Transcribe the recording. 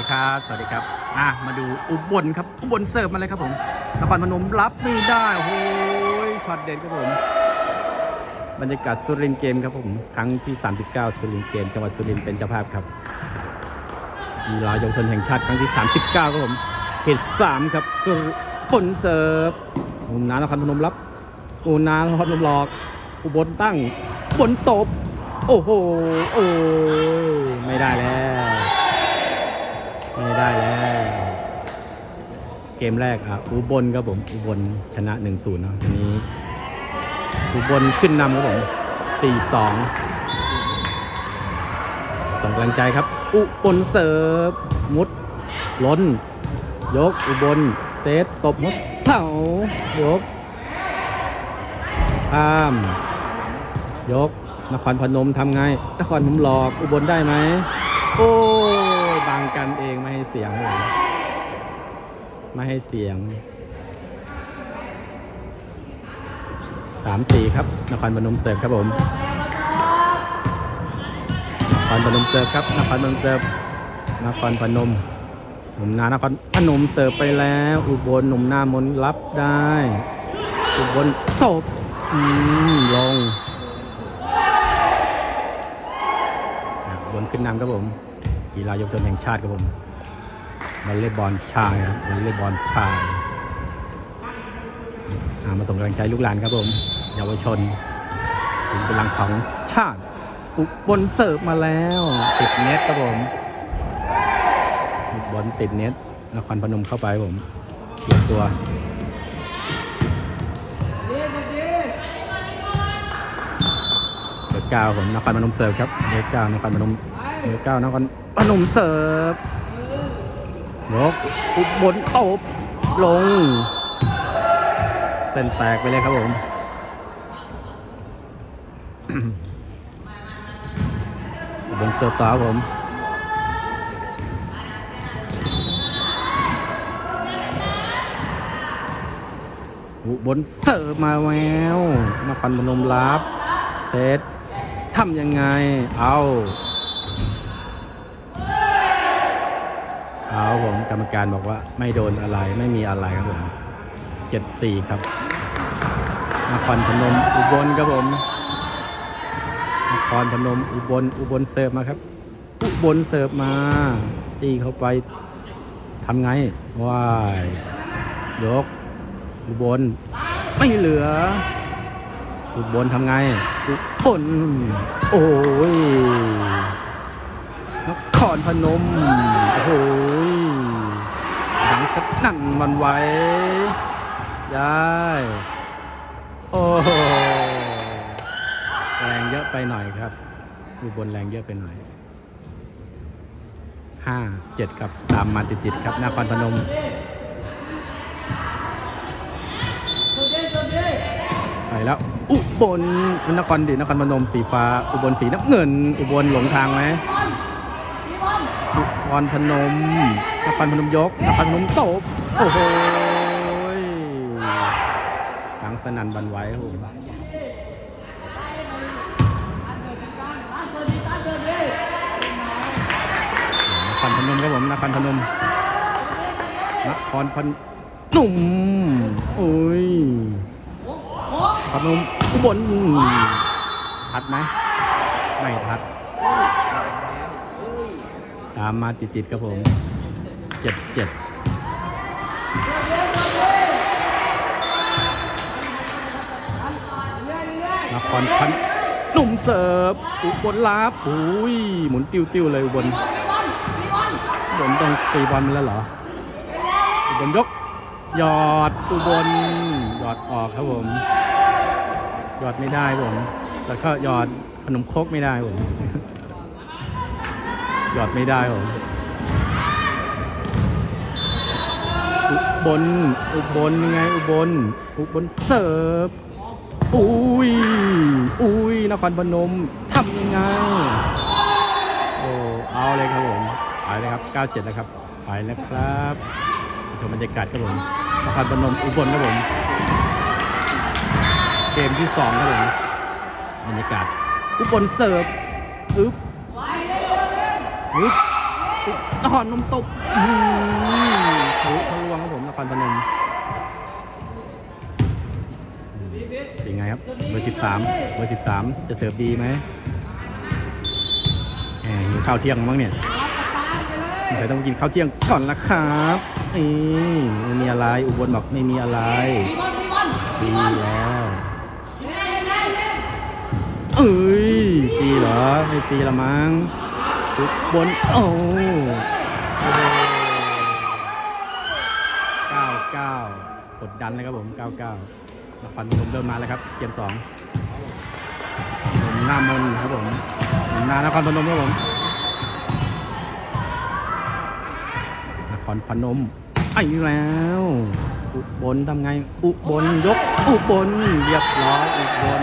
ดีครับ สวัสดีครับ อะ มาดูอุบลครับ อุบลเสิร์ฟมาเลยครับผม นครพนมรับไม่ได้โอ้โหช็อตเด็ดครับผม บรรยากาศสุรินเกมครับผม ครั้งที่ 39 สุรินเกม จังหวัดสุรินเป็นเจ้าภาพครับกีฬาเยาวชนแห่งชาติครั้งที่ 39 ครับผมเขต3ครับสุรินเสิร์ฟอุนานครพนมรับอุนานครพนมหลอก อุบลตั้งบนตบ โอ้โห โอ้ยไม่ได้แล้ว ไม่ได้แล้ว เกมแรกอะอุบลครับผม อุบลชนะ1-0เนาะอันนี้ อุบลขึ้นนำครับผม4-2ส่งกำลังใจครับ อุบลเสิร์ฟมุดล้น ยกอุบลเซตตบมุดเผายกข้าม ยกนครพนมทำไงนครพนมหลอกอุบลได้ไหม โอ้ งกันเองไม่ให้เสียงเลยไม่ให้เสียงสามสี่ครับ นครพนมเสิร์ฟครับผมนครพนมเสิร์ฟครับ นครพนมเสิร์ฟนครพนมหนุ่มนานครพนมเสิร์ฟไปแล้ว อุบลหนุ่มหน้ามนรับได้ อุบลศพอืมลงอุบลขึ้นนำครับผม กีฬาเยาวชนแห่งชาติครับผมวอลเลย์บอลชายครับวอลเลย์บอลชายมาส่งกำลังใจลูกหลานครับผม เยาวชนเป็นกำลังของชาติอุบลเสิร์ฟมาแล้วติดเน็ตครับผมบอลติดเน็ตนครพนมเข้าไปผมเกี่ยตัวเบอร์เก้าผมนครพนมเสิร์ฟครับเบอร์เก้านครพนม เบอร์เก้านครพนมเสิร์ฟยกอุบบลตบลงเส้นแตกไปเลยครับผมอุบลเสิร์ฟต่อครับผมอุบลเสิร์ฟมาแววนครพนมรับเซตทำยังไง เอา เอาผมกรรมการบอกว่าไม่โดนอะไรไม่มีอะไรครับผมเจ็ดสี่ครับนครพนมอุบลครับผมนครพนมอุบลอุบลเสิร์ฟมาครับ อุบลเสิร์ฟมา ตีเข้าไปทำไงว้ายยก อุบลไม่เหลือ อุบลทำไงอุบลโอ้ย นครพนม โอ้โหยดังสักนั่นมันไหวได้โอ้โหแรงเยอะไปหน่อยครับอุบลแรงเยอะไปหน่อยห้าเจ็ดครับตามมาติดๆครับนครพนมไปแล้ว อุบลนครดินครพนมสีฟ้า อุบลสีน้ำเงิน อุบลหลงทางไหม อุบลพนมนครพนมยกนครพนมตบโอ้โหตังสนั่นบันไหว้ครับผมนครพนมครับผมนครพนมนครพนนุ่มโอ้ยพนมอุบลทัดไหมไม่ทัด ตามมาติดๆครับผมเจ็ดเจ็ดนครพันหนุ่มเสิร์ฟอุบลลาบอุ้ยหมุนติ้วๆเลยอุบลอุบลต้องตีบอลมาแล้วเหรออุบลยกหยอดอุบลหยอดออกครับผมหยอดไม่ได้ผมแล้วก็หยอดขนมครกไม่ได้ผม หยอดไม่ได้ผมอุบลอุบลยังไง อุบลอุบลเสิร์ฟอุ้ยอุ้ยนครพนมทำยังไงโอ้เอาเลยครับผมไปเลยครับ 97 แล้วครับไปแล้วครับชมบรรยากาศครับผมนครพนมอุบลครับผมเกมที่สองครับผมบรรยากาศอุบลเสิร์ฟอึ๊บอึ๊บ นครนมตบอืมทะลุทะลวงครับผมนครพนมอืมเป็นไงครับเบอร์สิบสามเบอร์สิบสามจะเสิร์ฟดีไหมแหมหิวข้าวเที่ยงมั้งเนี่ยสงสัยต้องกินข้าวเที่ยงก่อนละครับนี่ไม่มีอะไรอุบลบอกไม่มีอะไรดีแล้วเอ้ยฟรีเหรอไม่ฟรีละมั้ง อุบลโอ้โอ้โหเก้าเก้ากดดันเลยครับผมเก้าเก้านครพนมเริ่มมาแล้วครับ เกมสองหน้ามนครับผมผมหน้านครพนมครับผมนครพนมไอ้แล้วอุบลทำไง อุบลยก อุบลเรียบร้อยอุบล